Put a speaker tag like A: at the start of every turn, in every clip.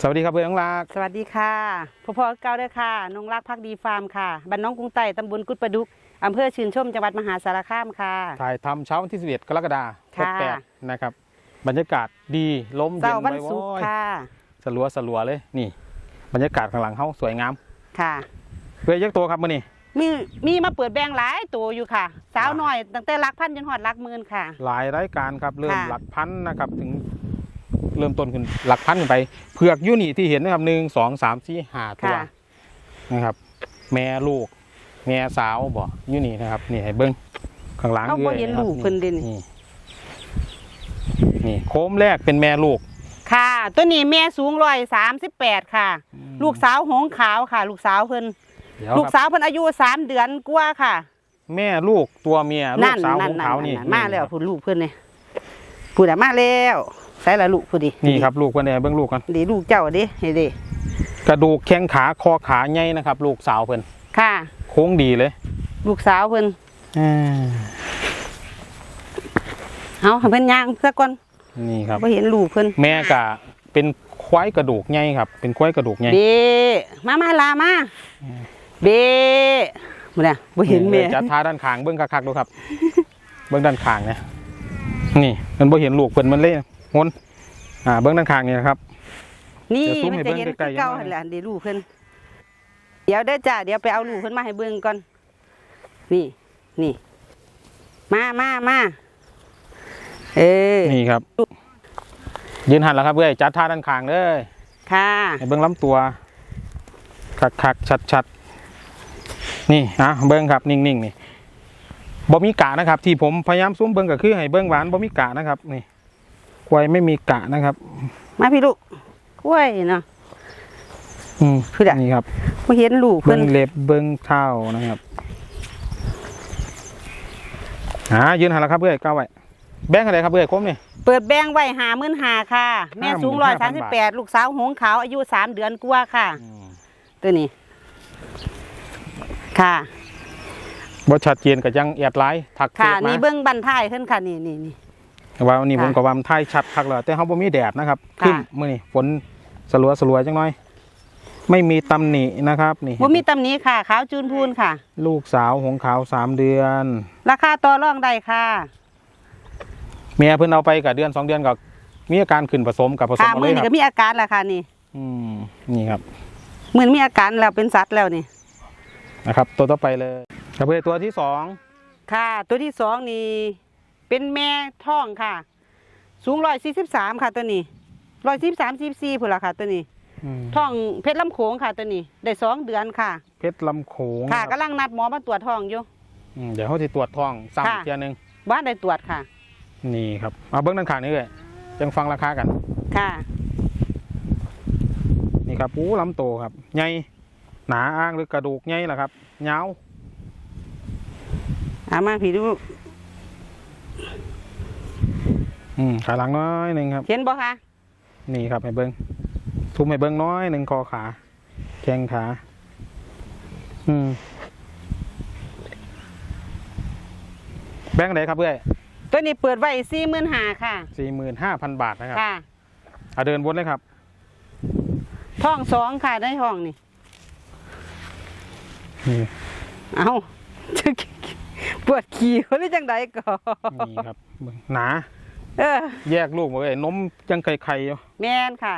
A: สวัสดีครับเพื่อนน้องรัก
B: สวัสดีค่ะพ่อพ่อเก้าเด้อค่ะนงรักพักดีฟาร์มค่ะบ้านน้องกรุงไต่ตำบลกุดประดุกอำเภอชื่นชมจังหวัดมหาสารคามค่ะ
A: ถ่ายทำเช้าวันที่ 11 กรกฎาคม
B: ค่ะ
A: 68นะครับ บรรยากาศดีลม
B: เสา
A: เย็น
B: ร์วันศุกร์
A: ว้อย
B: ค่ะ
A: ๆสลัวสลัวเลยนี่ บรรยากาศข้างหลังเขาสวยงาม
B: ค่ะ
A: เพื่อยักตัวครับมื่อนี้
B: มีมีมาเปิดแบงหลายตัวอยู่ค่ะ สาว
A: ว้าว
B: หน่อยตั้งแต่หลักพันจนหอดหลักหมื่นค่ะ
A: หลายรายการครับเริ่ม
B: ค่ะ
A: หลักพันนะครับถึง เริ่มต้นขึ้นหลักพันขึ้นไปเผือกอยูนี่ที่เห็นนะครับหนึ่งสองสามสี่ห้าตัว
B: ค่ะ
A: นะครับ แม่ลูก แม่สาวบ่อยูนี่นะครับนี่ให้เบิ้งข้างหลัง
B: เขาบ่เห็น
A: นะครับ
B: ลูกเพิ่นเด่น
A: นี่นี่โค้มแรกเป็นแม่ลูก
B: ค่ะ ตัวนี้แม่สูงร้อยสามสิบแปดค่ะลูกสาวหงขาวค่ะ ลูกสาวเพิ่น
A: เดี๋ยว
B: ลูก
A: ครับ
B: สาวเพิ่นอายุสามเดือนกว่าค่ะ
A: แม่ลูกตัวเมียลู
B: นั่
A: ก
B: น
A: สาว
B: นั่
A: ข
B: น
A: อง
B: นั่น
A: เขานี่
B: นั่นมาแล้วพูดลูกเพิ่นเนี่ยพูดอะมาแล้ว ใส่ละลูกพูดดิ
A: นี่ครับลูกเพื่อนเบิ้งลูกกัน
B: ดีลูกเจ้าดิเฮ้ดิ
A: กระดูกแข้งขาคอขาใหญ่นะครับ ลูกสาวเพิ่น
B: ค่ะ
A: โค้งดีเลย
B: ลูกสาวเพิ่น
A: อ่า
B: เอาให้เพิ่นย่างซะก่อน
A: นี่ครับ
B: บ่เห็นลูกเพิ่น
A: แม่กะเป็นควายกระดูกใหญ่ครับ เป็นควายกระดูกใหญ่
B: เบมามาลามาเบบ่เนี่ยบ่เห็นแม่
A: จัดท่าด้านข้างเบิ้งคักๆดูครับ เบิ้งด้านข้างเนี่ยนี่ มันบ่เห็นลูกเพิ่นมันเล่ งนอ่าเบิ้งด้านข้างนี่นะครับ
B: นี่
A: เดี๋ยวซูม
B: มัน
A: ให้
B: จะ
A: เบิ่ง
B: เห็น
A: ใกล้ๆ
B: คือเก่า
A: ยังไง
B: หั่นแหละเดี๋ยวลูกเพิ่นเดี๋ยวเด้อจ้าเดี๋ยวไปเอาลูกเพิ่นมาให้เบิ่งก่อน นี่นี่ มามามาเออ
A: นี่ครับ ยืนหันแล้วครับเอ้ยจัดท่าด้านข้างเลย
B: ค่ะ
A: ให้เบิ้งลำตัวคักๆชัดๆนี่นะเบิ้งครับนิ่งๆนี่บ่มีกะนะครับ ที่ผมพยายามซูมเบิ้งก็คือให้เบิ้งหวานบ่มีกะนะครับ นี่ ควายไม่มีกะนะครับ
B: มาพี่ลูกกล้วยเนาะ
A: อืม
B: คืออะ
A: นี่ครับ
B: บ่เห็นลูก
A: เบิ้
B: เพิ่
A: ง
B: น
A: เล็บเบิ้งเท้านะครับอ่ายืนหันแล้วครับเอ้ยก้าวไว้แบงค์อะไรครับเอ้ยคมนี่
B: เปิดแบงไว้หามื่นหาค่ะ แม่สูงร้อยสามสิบแปด
A: 55,000
B: ลูกสาวหงขาวอายุสามเดือนกว่าค่ะ ตัวนี้ ค่ะ
A: บ่ชัดเจนก็ยังแอดไลน์ทักเฟ
B: ค่ะ
A: ซมา
B: นี่เบิ้งบันท้ายขึ้นค่ะ นี่นี่นี่
A: แต่ ว่าวันนี้
B: ค่ะ
A: ผมก็ว่ามันไทยชัดคักแล้วแต่เฮาบ่มีแดดนะครับ
B: ค่ะ
A: ขึ้นมื้อนี้ฝนสลัวสลัวๆจังหน่อย ไม่มีตำหนินะครับนี่
B: ว่ามีตำหนี้ค่ะขาวจูนพูนค่ะ
A: ลูกสาวหงขาวสามเดือน
B: ราคาต่อรองได้ค่ะ
A: เมียเพิ่นเอาไปกับเดือนสองเดือนก็มีอาการขึ้นผสมกับผสม
B: ค่ะ
A: เอา
B: มื
A: เล
B: อยนี่
A: ครั
B: ก็
A: บ
B: มีอาการแล้วค่ะนี่
A: อืมนี่ครับ
B: มือมีอาการแล้วเป็นสัตว์แล้วนี่
A: นะครับ ตัวต่อไปเลยครับเพื่อนตัวที่สอง
B: ค่ะ ตัวที่สองนี่ เป็นแม่ท้องค่ะ สูงร้อยสี่สิบสามค่ะตัวนี้ร้อยสี่สามสี่สี่พุ่นละค่ะ ตัวนี้
A: อืม
B: ท้องเพชรลำโขงค่ะตัวนี้ ได้สองเดือนค่ะ
A: เพชรลำโขง
B: ค่ะ
A: รับ
B: กำลังนัดหมอมาตรวจท้องอยู่
A: อืมเดี๋ยวเขาจะตรวจท้องซ้ำ
B: ค่ะ
A: อีกเทียหนึง
B: บ้านได้ตรวจค่ะ
A: นี่ครับเอาเบิ้งด้านข้างนี้เลยจังฟังราคากัน
B: ค่ะ
A: นี่ครับอู้ลำโตครับใหญ่หนาอ้างหรือกระดูกใหญ่ล่ะครับยาว
B: เอามาพี่ดู
A: อืมขาหลังน้อยหนึ่งครับ
B: เห็นบ่คะ
A: นี่ครับให้เบิ้งทุ่มให้เบิ้งน้อยหนึ่งคอขา แข้งขา อืม แบงค์ไหนครับเพื่อน
B: ตัวนี้เปิดไว้สี่หมื่นหาค่ะ
A: สี่หมื่นห้าพันบาทนะครับ
B: ค่ะ
A: เอาเดินวนเลยครับ
B: ท้องสองค่ะได้ท้องนี่
A: นี่
B: เอา ปวดขี่เขาหรือจังใดก่อน
A: นี่ครับเบิ่งหนา
B: เออ
A: แยกลูกมาเลยนมยังไข่ๆอยู่
B: แม่นค่ะ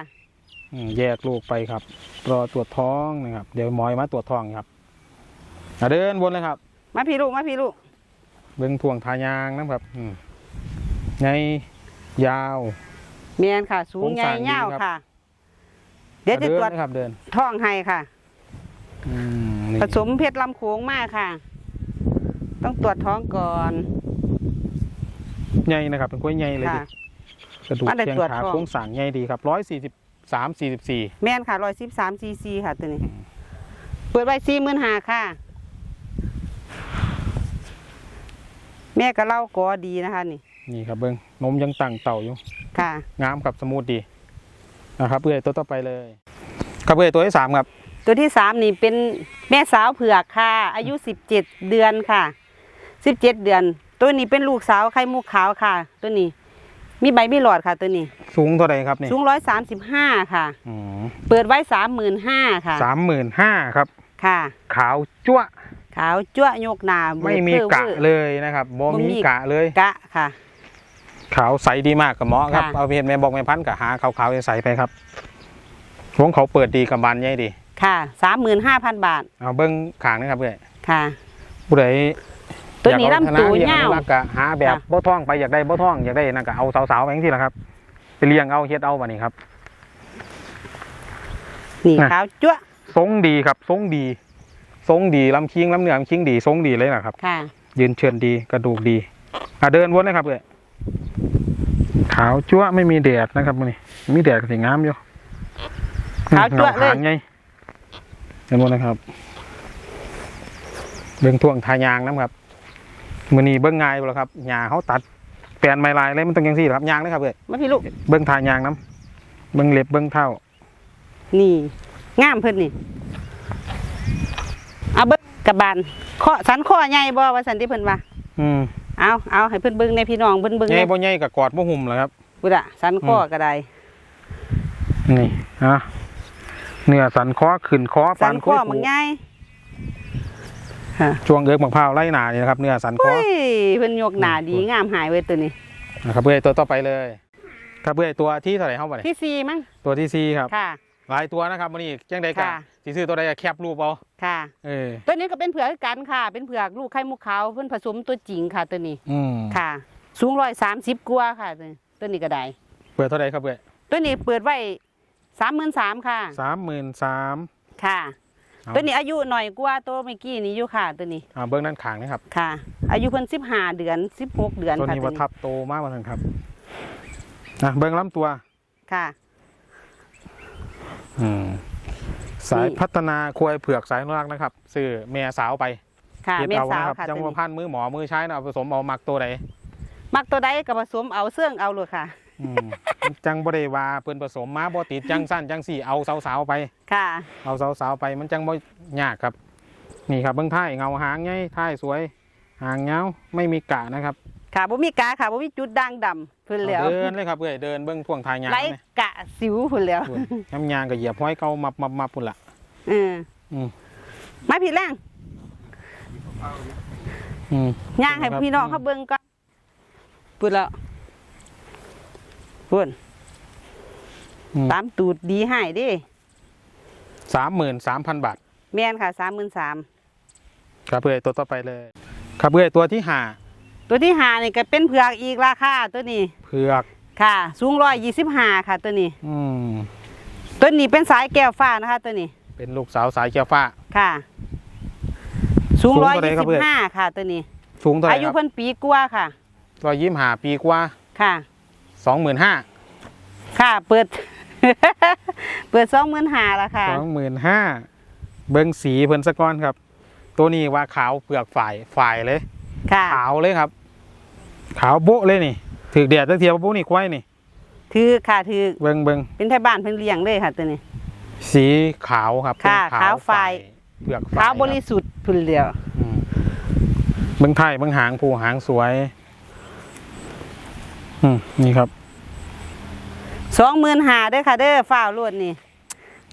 A: อืมแยกลูกไปครับ รอตรวจท้องนะครับ เดี๋ยวหมอยมาตรวจท้องครับเอาเดินวนเลยครับ
B: มาพี่ลูกมาพี่ลูก
A: เบิ้งพ่วงทายางนะครับอืมไงยาว
B: แม่นค่ะ สู
A: โครงง
B: ใหญ่
A: สร้างดี
B: ยาว
A: ครับ
B: ค่ะ เดี๋ยวจะ
A: เดิ
B: ตรวจ
A: นนะครับเดิน
B: ท้องให้ค่ะ
A: อืมนี่
B: ผสมเพชรลำโขงมากค่ะ ต้องตรวจท้องก่อน
A: ใหญ่นะครับ เป็นกล้วยใหญ่เลย
B: ค่ะ
A: ดิกระดูก
B: มาได้
A: แข้ง
B: ตรวจ
A: ขา
B: ท้อง
A: โค้งสั่งใหญ่ดีครับร้อยสี่สิบสามสี่สิบสี่
B: แม่นค่ะร้อยสิบสามซีซีค่ะตัวนี้ เปิดไว้สี่หมื่นหาค่ะ แม่ก็เล่ากอดีนะคะนี่
A: นี่ครับเบิ้งนมยังตั้งเต่าอยู่
B: ค่ะ
A: งามกับสมูทดีนะครับเอ้ยตัวต่อไปเลย ครับเอ้ยตัวที่สามครับ
B: ตัวที่สามนี่เป็นแม่สาวเผือกค่ะ อายุสิบเจ็ดเดือนค่ะ สิบเจ็ดเดือน ตัวนี้เป็นลูกสาวไข่มุกขาวค่ะ ตัวนี้ มีใบมีหลอดค่ะ ตัวนี้
A: สูงเท่าไหร่ครับนี่
B: สูงร้อยสามสิบห้าค่ะ
A: อืม
B: เปิดไว้สามหมื่นห้าค่ะ
A: สามหมื่นห้าครับ
B: ค่ะ
A: ขาวจั๊วะ
B: ขาวจั่วยกหนา
A: ไม่มี
B: เบิด
A: กะ
B: เพิ่ม
A: เลยนะครับบ่
B: บ่มี
A: มีกะเลย
B: กะค่ะ
A: ขาวใสดีมากกับหมอครับ
B: ค่ะ
A: เอาเพียนแม่บอกแม่พันธุ์กับหาขาวๆใสๆไปครับวงเขาเปิดดีกับบานใหญ่ดี
B: ค่ะสามหมื่นห้าพันบาท
A: เอาเบิ้งขางนะครับเพื่อน
B: ค่ะ
A: ผู้ใด
B: ตัวนี้
A: อยากเอา
B: ลำตัว
A: คณะเลี้ยง
B: เงาว
A: แล้วก็หาแบบ
B: ค่ะ
A: บ่ท่องไปอยากได้บ่ท่องอยากได้นั่นก็เอาสาวๆไปจังซี่ล่ะครับ ไปเลี้ยงเอาเฮ็ดเอาบัดนี้ครับ
B: นี่
A: น่ะ
B: ขาวจั่ว
A: ทรงดีครับทรงดีทรงดีลำคิงลำเหนือลำคิงดีทรงดีเลยนะครับ
B: ค่ะ
A: ยืนเชิญดีกระดูกดี อะเดินวนเลยครับเอ้ยขาวจั๊วะไม่มีแดดนะครับมื้อนี้มีแดดก็สิงามอยู่
B: ขาวจั๊วะเลย
A: หางไงเดินวนนะครับเบิ่งท่วงทายางน้ำครับ มื้อนี้เบิ่งง่ายบ่ล่ะครับหญ้าเขาตัดแปลนไม้ลายเลยมันต้องจังซี่ล่ะครับยางนะครับเอ้ย
B: มาพี่ลูก
A: เบิ่งทายางน้ำเบิ่งเล็บเบิ่งเท้า
B: นี่งามเพิ่นนี่เอาเบิ้งกระบาลข้อสันข้อใหญ่บ่ว่าสันที่เพิ่นว่า
A: อืม
B: เอาเอาให้เพิ่นเบิ่งในพี่น้องเพิ่นเบิ่ง
A: ใหญ่
B: ใน
A: บ่ใหญ่ก็กอดบ่หุ่มล่ะครับ
B: พุทธะสันข้อก็ได้
A: นี่อะเนื้อสันคอขึ้นคอ
B: สั
A: ปานน
B: ข้อ
A: คุย
B: มันง่ายค่ะ
A: ช่วงเอิกมะพร้าวไล่หนานี่นะครับเนื้อสันคอ
B: เฮ้ยเพิ่นยกหน้าดีงามหายเว้ยตัวนี้
A: นะครับเบื่อยตัวต่อไปเลยครับเบื่อยตัวที่เท่าไหร่เข้ามาเนี่ย
B: ที่สี่มั้ง
A: ตัวที่สี่ครับ
B: ค่ะ
A: หลายตัวนะครับวันนี้จังใดกัน
B: ค่ะ
A: สีซื้อตัวใดก็แคปรูปเอา
B: ค่ะ
A: เออ
B: ตัวนี้ก็เป็นเผือกคือกันค่ะ เป็นเผือกลูกไข่มุกขาวเพิ่นผสมตัวจริงค่ะตัวนี้
A: อืม
B: ค่ะ สูงร้อยสามสิบกว่าค่ะตัวนี้ตัวนี้ก็ได้
A: เปิดเท่าไหร่ครับเบื่อย
B: ตัวนี้เปิดไว้สามหมื่นสามค่ะ
A: สามหมื่นสาม
B: ค่ะ
A: เอา
B: ตัวนี้อายุหน่อยกว่าตัวเมื่อกี้นี้อยู่ค่ะตัวนี้
A: อ่าเบื้องด้านขางนะครับ
B: ค่ะ อายุเพิ่นสิบห้าเดือนสิบหกเดือน
A: ตัว
B: ค่ะ
A: นี้
B: ตัว
A: ว่า
B: นี้
A: ทับโตมากมาทันครับนะเบื้องลำตัว
B: ค่ะ
A: อืมสาย
B: นี่
A: พัฒนาควายเผือกสายอนุรักษ์นะครับซื้อแม่สาวไป
B: ค่ะ
A: เฮ็ด
B: เม
A: เอา
B: สาว
A: นะครับ
B: ค่ะ
A: จัง
B: ตัว
A: ว่า
B: นี้
A: พันมือหมอมือใช้นะเอาผสมเอาหมักตัวใด
B: มักตัวใดก็ผสมเอาเสื่องเอาเลยค่ะ
A: อืมจังบ่ได้ว่าเพิ่นผสมมาบ่ติดจังสั้นจังสี่เอาสาวๆไป
B: ค่ะ
A: เอาสาวๆไปมันจังบ่ยากครับ นี่ครับเบิ่งท้ายเงาหางไงท้ายสวย หางเงาไม่มีกะนะครับ
B: ค่ะบ่มีกาค่ะบ่มีจุดด่างดำเพิ่นแล้ว
A: เดินเลยครับเอ้ยเดินเบิ่งพวงทายยาง
B: ไร
A: ไหม
B: กะสิวเพิ่นแล้ว
A: พุ่นย้ำยางก็เหยียบห้อยเก่ามับมับมับพุ่นละ
B: เอออ
A: ม
B: มาพี่แรง
A: อืม
B: ย่างให้พี่น้องเขาเบิ่งก่อนปุ่นแล้ว ปุ่น
A: อืม
B: ตามตูดดีให้เดิ
A: สามหมื่นสามพันบาท
B: แม่นค่ะสามหมื่นสาม
A: ครับเอ้ยตัวต่อไปเลย ครับเอ้ยตัวที่ห้า
B: ตัวที่หานี่ก็เป็นเผือกอีกราคาตัวนี้
A: เผือก
B: ค่ะ สูงร้อยยี่สิบห้าค่ะ ตัวนี้
A: อืม
B: ตัวนี้เป็นสายแก้วฟ้านะคะ ตัวนี้
A: เป็นลูกสาวสายเกียวฟ้า
B: ค่ะ สูง
A: สูง
B: ร้อย
A: เท่าไหร่
B: ยี่
A: ครั
B: สิ
A: บบเอ้ย
B: ห้าค่ะ ตัวนี้
A: สูงเท่าไหร่
B: อายุ
A: ครับ
B: เพิ่นปีกว่าค่ะ
A: ร้อยยี่สิบห้าปีกว่า
B: ค่ะ
A: สองหมื่นห้า
B: ค่ะ เปิด เปิดสองหมื่นห้าละค่ะ
A: สองหมื่นห้าเบิ้งสีเพิ่นสะก้อนครับ ตัวนี้ว่าขาวเปลือกฝ่ายฝ่ายเลย
B: ค่ะ
A: ขาวเลยครับ ขาวโบ๊ะเลยนี่ถือแดดตะเทียบปุ๊นี่ควายนี่
B: ถือค่ะถือ
A: เบิ้งเบิ้ง
B: เป็นไทยบ้านเพิ่นเลี้ยงเลยค่ะตัวนี้
A: สีขาวครับ
B: ค่ะ
A: เป็น
B: ขาวฝ่าย
A: เปลือกฝ่าย
B: ขาวบ
A: ค
B: ริ
A: รับ
B: สุทธิ์พุ่นเดียว
A: อืมเบิ้งไทยเบิ้งหางผูหางสวย อืมนี่ครับ
B: สองหมื่นห้าเด้อค่ะเด้อฝ้าวรวดนี่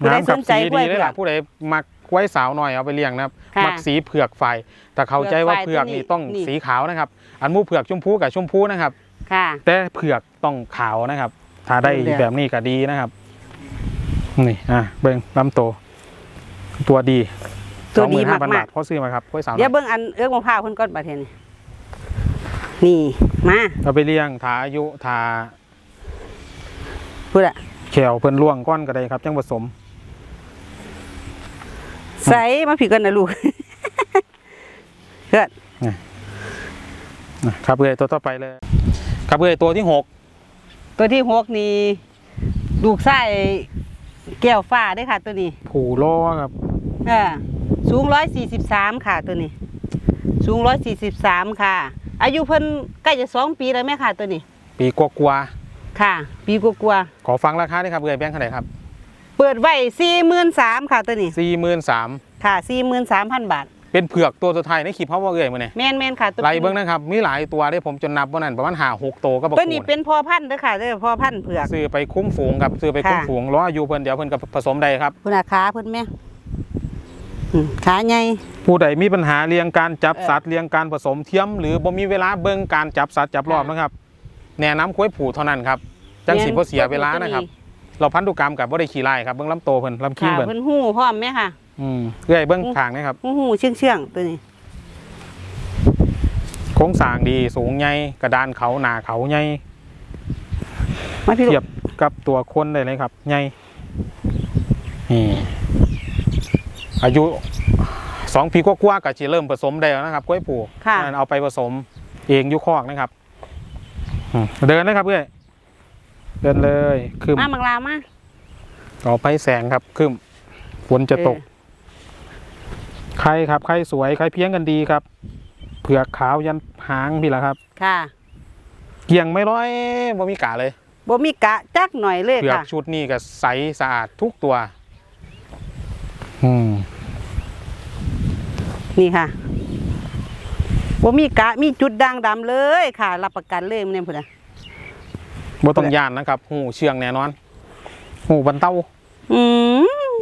B: ผู้ใด
A: น้ำกับ
B: สนใจ
A: สี
B: กล้
A: ดี
B: วย
A: เลย
B: เผือ
A: ล่ะ
B: ก
A: ผู้ใดมักไว้สาวหน่อยเอาไปเลี้ยงนะครับ
B: ค่ะ
A: มักสีเผือกฝ่ายแต่เข้าใจว่า
B: เผือกฝ่าย
A: เผือกนี่
B: ตัวนี้
A: ต้อง
B: นี่
A: สีขาวนะครับ อันหมูเผือกชมพูกับชมพูนะครับ
B: ค่ะ
A: แต่เผือกต้องขาวนะครับ ถ้าได้
B: เดี๋ยว
A: แบบนี้ก็ดีนะครับ นี่อะเบิ้งลำโตวตัวดี
B: ตัวดี
A: ห้าพัน
B: มา
A: บากทเพราะซื้อมาครับกล้วยสาว
B: ๆเดี๋ยวเบิ่งอันเอื้อกมะพร้าวเพิ่นก่อนบัดเทยนี่นี่มา
A: เราไปเลี้ยงทาอายุทา
B: พูดอะ
A: แขวเพิ่นล่วงก้อนก็ได้ครับจังผสม
B: ใส่มาผิดกันนะลูกเฮ้ย
A: นะครับเอ้ยตัวต่อไปเลย ครับเอ้ยตัวที่หก
B: ตัวที่หกนี่ลูกไส้แก้วฟ้าเด้อค่ะตัวนี้
A: ผูล้อครับ
B: เออสูงร้อยสี่สิบสามค่ะตัวนี้ สูงร้อยสี่สิบสามค่ะ อายุเพิ่นใกล้จะสองปีแล้วแม่ค่ะตัวนี้
A: ปีกว่า
B: ค่ะ ปีกว่า
A: ๆขอฟังราคาด้วยครับเอ้ยแบงค์เท่าไหร่ครับ
B: ๆเปิดไว้สี่หมื่นสามค่ะตัวนี้
A: สี่หมื่นสาม
B: ค่ะสี่หมื่นสามพันบาท
A: เป็นเผือกตัวสุดท้ายในคลิปเขาว่าเอ่ยมื้อนี้
B: แม่นแม่นค่ะตัว
A: ไล่เบิ่งนะครับมีหลายตัวที่ผมจนนับว่านั่นประมาณ5 6ตัวก็บอก
B: ตัวนี้เป็นพ่อพันธุ์เด้อค่ะเด้อพ่อพันธุ์เผือก
A: ซื้อไปคุ้มฝูงครับซื้อไปคุ้ม
B: ค่ะ
A: ฝูงรออายุเพิ่นเดี๋ยวเพิ่นก็ผสมได้ครับ
B: คุณอาขาเพิ่นแม่อืมขาใหญ่
A: ผู้ใดมีปัญหาเรื่องการจับ
B: เออ
A: สัตว์เรื่องการผสมเทียม หรือบ่มีเวลาเบิ่งการจับสัตว์จับรอบ
B: ค่ะ
A: นะครับ แนะน้ำคุ้วยผูเท่านั้นครับจังสิบ่เสียเวลานะครับ เราพันธุกรรมกับบ่ได้ขี้ไล่ครับเบิ่งลำโตเพิ่นลำขี้
B: ค่ะ
A: เบิ่น
B: เพิ่นหู้พร้อมไหมค่ะ
A: อืมเรื่อยเบิ่งทางนะครับ
B: หูหูเชื่องเชื่องๆตัวนี้
A: โครงสร้างดีสูงใหญ่กระดานเขาหนาเขาใหญ่
B: มาพี่ลู
A: เทียบ
B: ก
A: กับตัวคนได้เลยครับใหญ่นี่อายุสองปีกว่าๆก็จะเริ่มผสมได้แล้วนะครับกล้วยผู
B: ค่ะ
A: นั่นเอาไปผสมเองอยุคอกนะครับอืม เดินเลยครับเพื่อนเดินเลยคืม
B: มามังลามา
A: ต่อไปแสงครับคืมฝนจะตก
B: เออ
A: ใครครับ ใครสวยใครเพี้ยงกันดีครับ เผือกขาวยันหางพี่ละครับ
B: ค่ะ
A: เกี่ยงไม่ร้อยบ่มีกาเลย
B: บ่มีกะจักหน่อยเลย
A: เผือก
B: ค่ะ
A: ชุดนี้ก็ใสสะอาดทุกตัว อืม
B: นี่ค่ะ บ่มีกะมีจุดด่างดำเลยค่ะ รับประกันเลยมันเนี่ยพุ่นน่ะ
A: บ่ต้องย่านนะครับหูเชื่องแน่นอนหูบันเต้า
B: อืม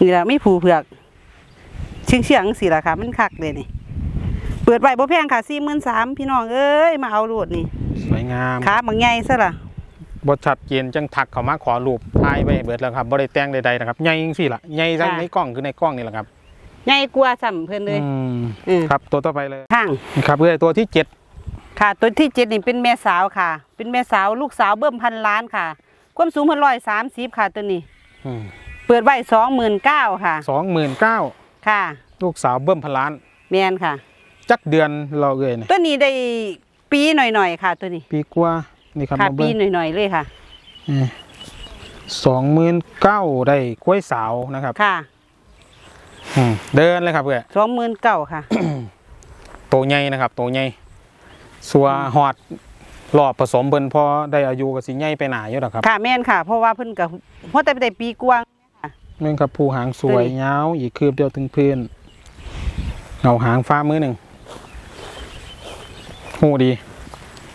B: นี่ล่ะมีผูเผือกเชื่องเชื่องๆสิล่ะค่ะ มันคักเลยนี่ เปิดไว้บ่แพงค่ะ43,000พี่น้องเอ้ยมาเอาโลดนี่
A: สวยงาม
B: ขาบางใหญ่ซะล่ะ
A: บทชัดเจนจังทักเขามาขอรูปถ่ายไว้ให้เบิดแล้วครับบ่ได้แต่งใดๆนะครับใหญ่จังซี่ล่ะใหญ่ทั้ง
B: ค่ะ
A: ในกล้องคือในกล้องนี่แหละครับ
B: ใหญ่กว่าซ้ำเพิ่นเลย
A: อืม
B: อืม
A: ครับตัวต่อไปเลย
B: ข้าง
A: นี่ครับเอ้ยตัวที่เจ็ด
B: ค่ะ ตัวที่เจ็ดนี่เป็นแม่สาวค่ะ เป็นแม่สาวลูกสาวเบิ่มพันล้านค่ะ ความสูงเพิ่นร้อยสามสิบค่ะตัวนี้เปิดไว้สองหมื่นเก้าค่ะ
A: สองหมื่นเก้า
B: ค่ะ
A: ลูกสาวเบิ้มพันล้าน
B: แมนค่ะ
A: จักเดือนเราเอ้ยนี่
B: ตัวนี้ได้ปีหน่อยๆค่ะ ตัวนี้
A: ปีกว่านี่ครับ
B: ค่ะ
A: มา
B: ปี
A: เบิ้ง
B: หน่อยๆเลยค่ะ
A: สองหมื่นเก้าได้กล้วยสาวนะครับ
B: ค่ะ
A: อืมเดินเลยครับเอ้ย
B: สองหมื่นเก้าค่ะ
A: ตัวใหญ่นะครับตัวใหญ่สัวหอดรอบผสมเบิ่นพอได้อายุก็สิใหญ่ไปหนาอยู่ดอกครับ
B: ค่ะแม่นค่ะ เพราะว่าเพิ่นกับเพราะแต่ได้ปีกว่า
A: แม่งครับผู้หางสวย
B: ตัวนี้
A: ยาวอีกคืบเดียวถึงพื้นเงาหางฟ้ามือหนึ่งหูดี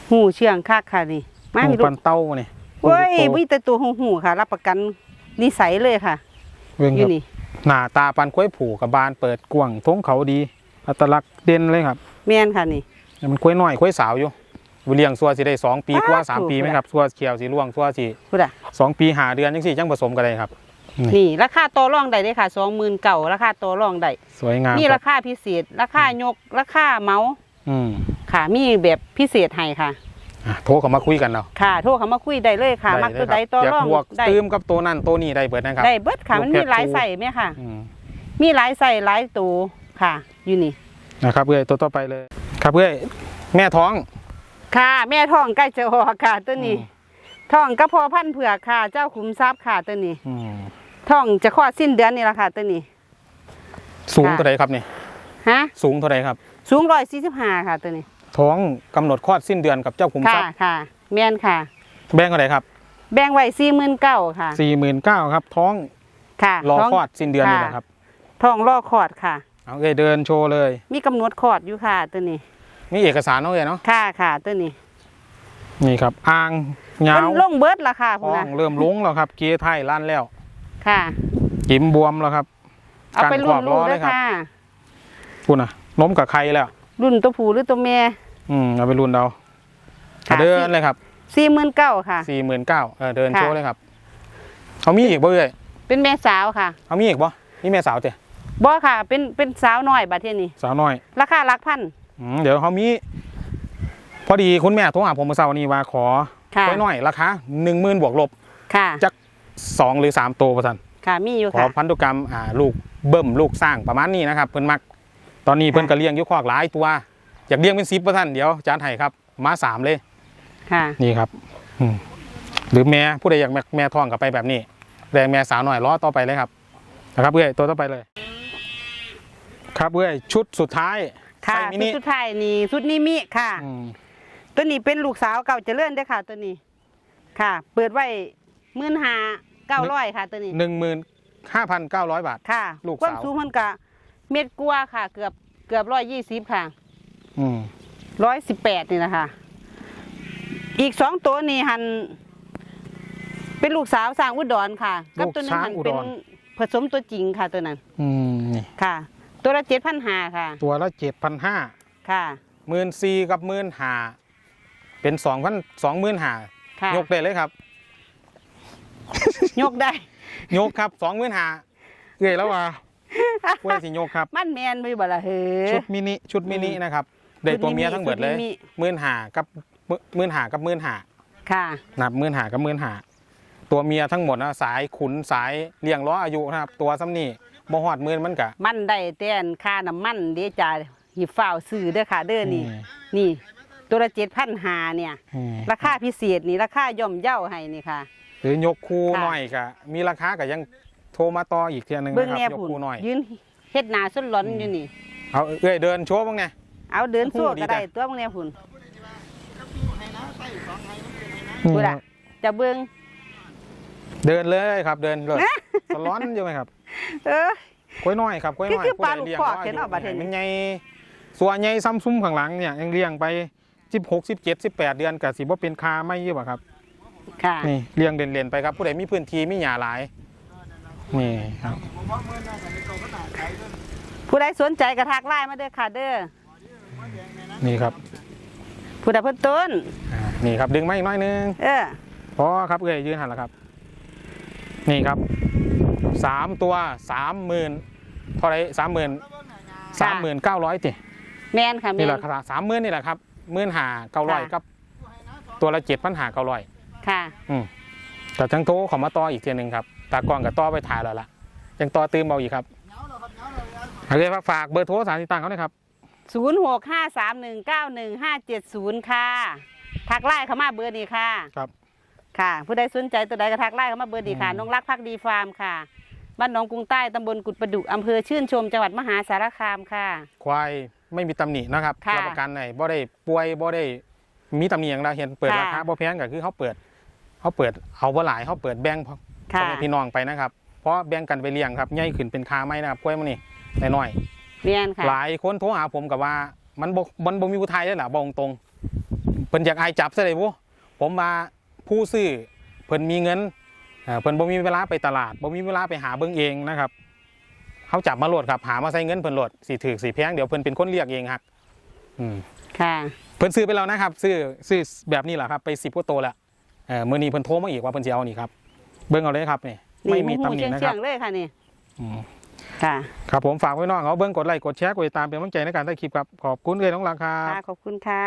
B: หูเชื่องคักค่ะนี่มา
A: หู
B: พี่ลู
A: ปั
B: ก
A: นเต้านี่
B: เว้ย
A: หู
B: มีแต่ตัวหูๆค่ะ รับประกันนิสัยเลยค่ะ
A: เว้ง
B: อ
A: ครั
B: ยู่
A: บ
B: นี่
A: หน้าตาปันกล้วยผูกับบานเปิดกว้างท้องเขาดีอัตลักษณ์เด่นเลยครับ
B: แม่นค่ะนี่
A: แต่มันกล้วยน้อยกล้วยสาวอยู่วิเลี้ยงสัวสิได้สองปีกว่า
B: อ้าว
A: สามปี
B: ถูก
A: ไหมครับสัวเขียวสีล่วงสัวสี
B: พูดอะ
A: สองปีหาเดือนยังสี่จังผสมกันเลยครับนี่
B: นี่ราคาต่อรองได้เลยค่ะสองหมื่นเก่าราคาต่อรองได้
A: สวยงาม
B: นี่
A: ครั
B: รา
A: บ
B: คาพิเศษ ราคายกราคาเมาส์
A: อืม
B: ค่ะมีแบบพิเศษให้ค่ะ
A: อะโทรเข้ามาคุยกันเนาะ
B: ค่ะ โทรเขามาคุยได้เลยค่ะ มักตัวใด
A: เลยครับ
B: ต่อ
A: อยาก
B: รอง
A: บวก
B: ได้
A: ตืมกับตัวนั่นตัวนี้ได้เบิดนะครับ
B: ได้เบิดค่ะ
A: ลูก
B: มัน
A: เพ
B: มี
A: ชร
B: หลาย
A: ภู
B: ใส่ไหมค่ะ
A: อืม
B: มีหลายใส่หลายตัวค่ะ อยู่นี่
A: นะครับเอ้ยตัวต่อไปเลย ครับเอ้ยแม่ท้อง
B: ค่ะ แม่ท้องใกล้จะออกค่ะ ตัวนี้
A: อืม
B: ท้องกระเพาะพันธุ์เผือกค่ะ เจ้าขุมทรัพย์ค่ะ ตัวนี้
A: อืม
B: ท้องจะคลอดสิ้นเดือนนี่แหละค่ะ ตัวนี้
A: สูง
B: ค่ะ
A: เท่าไหรครับนี่
B: ฮะ
A: สูงเท่าไหรครับ
B: สูงร้อยสี่สิบห้าค่ะ ตัวนี้
A: ท้องกำหนดคลอดสิ้นเดือนกับเจ้าขุมท
B: ค่ะ
A: รัพย์
B: ค่ะ แม่นค่ะ
A: แบ่งเท่าไหรครับ
B: แบ่งไว้สี่หมื่นเก้าค่ะ
A: สี่หมื่นเก้าครับ ท้อง
B: ค่ะ
A: รอ
B: ท้ง
A: คลอดสิ้นเดือน
B: ค่ะ
A: นี่แหละครับ
B: ท้องรอคลอดค่ะ
A: เอาเอ้ยเดินโชว์เลย
B: มีกำหนดคลอดอยู่ค่ะตัวนี้
A: มีเอกสารเนาะเอ้ยเนาะ
B: ค่ะค่ะตัวนี้
A: นี่ครับอ่างยา
B: มัน
A: ว
B: ลงเบิดละค่ะพุ่
A: ท้
B: น
A: อง
B: นะ
A: เริ่มลงแล้วครับ เกียร์ไทยลั่นแล้ว
B: ค่ะ
A: จิ๋มบวมแล้วครับ
B: เอาไป
A: การ
B: รุ่น
A: ขอบ
B: ลู
A: ล้
B: ก
A: อ
B: เล
A: เลยยครับ
B: ค่ะ
A: พูดนะล้มกับใครแล้ว
B: รุ่นตัวผู้หรือตัวแม่
A: อืมเอาไปรุ่นเรา
B: ค่ะ
A: เดินเลยครับ
B: สี่หมื่นเก้าค่ะ
A: สี่หมื่นเก้าเออเดิน
B: ค่ะ
A: โชว์เลยครับเขามีอีกบ่เอ้ย
B: เป็นแม่สาวค่ะ
A: เขามีอีกบ่นี่แม่สาวเจ้
B: บ่ค่ะ เป็นเป็นสาวน้อยบัดเทยนี้
A: สาวน้อย
B: ราคาหลักพัน
A: อืมเดี๋ยวเขามี พอดีคุณแม่โทรหาผมเมื่อเช้านี้ว่าขอ
B: ค่ะ
A: ไว้หน่อยราคาหนึ่งหมื่นบวกลบ
B: ค่ะ
A: จักสองหรือสามตัวประสัน
B: ค่ะมีอยู่
A: ขอ
B: ค่ะ
A: พันธุกรรมอ่าลูกเบิ่มลูกสร้างประมาณนี้นะครับเพิ่นมัก ตอนนี้เพิ่นก็เลี้ยงอยุคอกหลายตัว อยากเลี้ยงเป็นสิบประสันเดี๋ยวจานไห้ครับมาสามเลย
B: ค่ะ
A: นี่ครับอืมหรือแม่ผู้ใดอยากแม่แม่ท้องกับไปแบบนี้แต่แม่สาวหน่อยล้อต่อไปเลยครับนะครับเอ้ยตัวต่อไปเลย ครับเอ้ยชุดสุดท้าย
B: ค่ะ
A: ไซส์มิ
B: ชุด
A: นิ
B: สุดท้ายนี่ชุดนี้มิค่ะ
A: อืม
B: ตัวนี้เป็นลูกสาวเก่าเจริญเด้อค่ะ ตัวนี้ ค่ะ เปิดไว้หมื่นห้าเก้าร้อยค่ะ ตัวนี้
A: หนึ่งหมื่นห้าพันเก้าร้อยบาท
B: ค่ะ
A: ลูก
B: ความ
A: สาว
B: สูงมันกะ เม็ดกลัวาค่ะ เกือบเกือบร้อยยี่สิบค่ะ
A: อืม
B: ร้อยสิบแปดนี่นะคะอีกสองตัวนี่หัน เป็นลูกสาวสร้างอุดรค่ะกับตัวหนึงหันเป็นผสมตัวจริงค่ะตัวนั้น
A: อืมนี่
B: ค่ะ ตัวละเจ็ดพันหาค่ะ
A: ตัวละเจ็ดพันห้า
B: ค่ะ
A: หมื่นสี่กับหมื่นห้าเป็นสองพันสองหมื่นห้า
B: ค่ะ
A: ยกได้เลยครับ
B: ยกได้
A: ยกครับสองหมื่นห้าเอ้ยแล้วว่า เว้ยสิยกครับ
B: มันแมนไม่บ่ละเฮ้
A: ชุดมินิชุดมินินะครับได้ตัวเมียทั้งหมดเลย
B: ชุดมินิ
A: หมื่นห้ากับหมื่นห้ากับหมื่นห้า
B: ค่ะ
A: นับหมื่นห้ากับหมื่นห้าตัวเมียทั้งหมดนะสายขุนสายเลี้ยงล้ออายุนะครับ ตัวซ้ำนี่บ่ฮอดหมื่นมันกะ
B: มันได้แต่อันค่าน้ำมันเดี๋ยวจะหิบฝ้าวซื้อเด้อค่ะเด้อนี่
A: อืม
B: นี่ ตัวละเจ็ดพันหาเนี่ย
A: อืม
B: ราคาพิเศษนี่ราคาย่อมเย่าให้นี่ค่ะ
A: หรือยกคู่
B: ค่ะ
A: หน่อยกะมีราคาก็ยัง โทรมาต่ออีกเทียหนึง
B: เบิ้ง
A: นะครับ
B: แน่
A: ยก
B: ผุน
A: คู่หน่อย
B: ยืนเฮ็ดหนาสุดร้อนอยู่นี่
A: เอาเอ้ยเดินโชว์บ้างไง
B: เอาเดินสู้
A: หูดี
B: ก็ได้
A: จ้ะ
B: ตัวบางแน่ผุนพูดอะจะเบิ้ง
A: เดินเลยครับเดินเลยสล้อนอยู่ไหมครับ
B: เออ
A: กล้วยน้อยครับกล้วยน้อย
B: คือ
A: ผู้
B: ปลา
A: ใด
B: ลูก
A: เลี้ยง
B: คอก
A: ก็
B: เห็นเอาบัดเห็น
A: มันใหญ่ส่วนใหญ่ซ้ำซุ้มข้างหลังเนี่ยยังเลี้ยงไปสิบหกสิบเจ็ดสิบแปดเดือนกับสิบ่เป็นคาไม่ยี่บ่ครับ
B: ค่ะ
A: นี่เลี้ยงเด่นๆไปครับผู้ใดมีพื้นที่มีหญ้าหลาย นี่ครับ
B: ผู้ใดสนใจกระทักไลน์มาเด้อค่ะเด้อ
A: นี่ครับ
B: ผู้ใดเพิ่นต้น
A: อ่านี่ครับดึงมาอีกหน้อยนึง
B: เออ
A: พอครับเอ้ยยืนหันแล้วครับ นี่ครับสามตัวสามหมื่นเท่าไหรสามหมื่นสามหมื่นเก้าร้อยติ
B: แมนค่ะแม
A: นี่
B: น
A: แหละครับสามหมื่นนี่แหละครับหมื่นหาเก้าร้อย
B: ค่ะ
A: กับ ตัวละเจ็ดพันหาเก้าร้อย
B: ค่ะ
A: อืมแต่จังโตเขอมาต่ออีกเทียหนึ่งครับ ตากล้องกับต่อไปถ่ายแล้วล่ะยังต่อตืมเอาอีกครับโอเคครับฝากเบอร์โทรสารติดตั้งเขาหน่อยครับ
B: ศูนย์หกห้าสามหนึ่งเก้าหนึ่งห้าเจ็ดศูนย์ค่ะทักไลน์เข้ามาเบอร์นี้ค่ะ
A: ครับ
B: ค่ะ ผู้ใดสนใจตัวใดก็ทักไลน์เข้ามาเบอร์นี้ค่ะ
A: อืม
B: น้องรักพักดีฟาร์มค่ะบ้านหนองกรุงใต้ตำบลกุดประดุกอำเภอชื่นชมจังหวัดมหาสารคามค่ะ
A: ควายไม่มีตำหนินะครับ
B: ค่ะ
A: รับประกันไหนบ่ได้ป่วยบ่ได้มีตำหนิอย่างเราเห็นเปิด
B: ค่ะ
A: ราคาบ่แพงก็คือเขาเปิดเขาเปิดเอาบ่หลายเขาเปิดแบ่ง พ่อ
B: ค่ะ
A: พ่อแม่พี่น้องไปนะครับ เพราะแบ่งกันไปเลี้ยงครับใหญ่ขึ้นเป็นคาไม้นะครับกล้วยมันนี่น้อย
B: เรียนค่ะ
A: ๆหลายคนโทรหาผมกับว่ามันบ่มันบ่มีผู้ไทยได้หรอบอกตรงๆเพิ่นอยากอายจับซะเลยบ่ผมมาผู้ซื้อเพิ่นมีเงินเอ่อเพิ่นบ่มีเวลาไปตลาดบ่มีเวลาไปหาเบิ่งเองนะครับเขาจับมาโหลดครับหามาใส่เงินเพิ่นโหลดสิถือสิแพงเดี๋ยวเพิ่นเป็นคนเรียกเองครับอืม
B: ค่ะ
A: เพิ่นซื้อไปแล้วนะครับ ซื้อซื้อแบบนี้แหละครับ ไปสิบกว่าโตวแล้วเออมื่อนี้เพิ่นโทรมาอีกว่าเพิ่นจะเอานี่ครับ เบิ่งเอาเลยครับนี่ไม่มีตำหนิ
B: เชียง
A: นะค
B: เชีย
A: รับ
B: งๆเลยค่ะนี่
A: อืม
B: ค่ะ
A: ครับผมฝากไว้น้องเขาเบิ่งกดไลค์กดแชร์กดติดตามเป็นกำลังใจในการได้คลิปครับขอบคุณเลยน้องหลังครับ
B: ค่ะขอบคุณค่ะ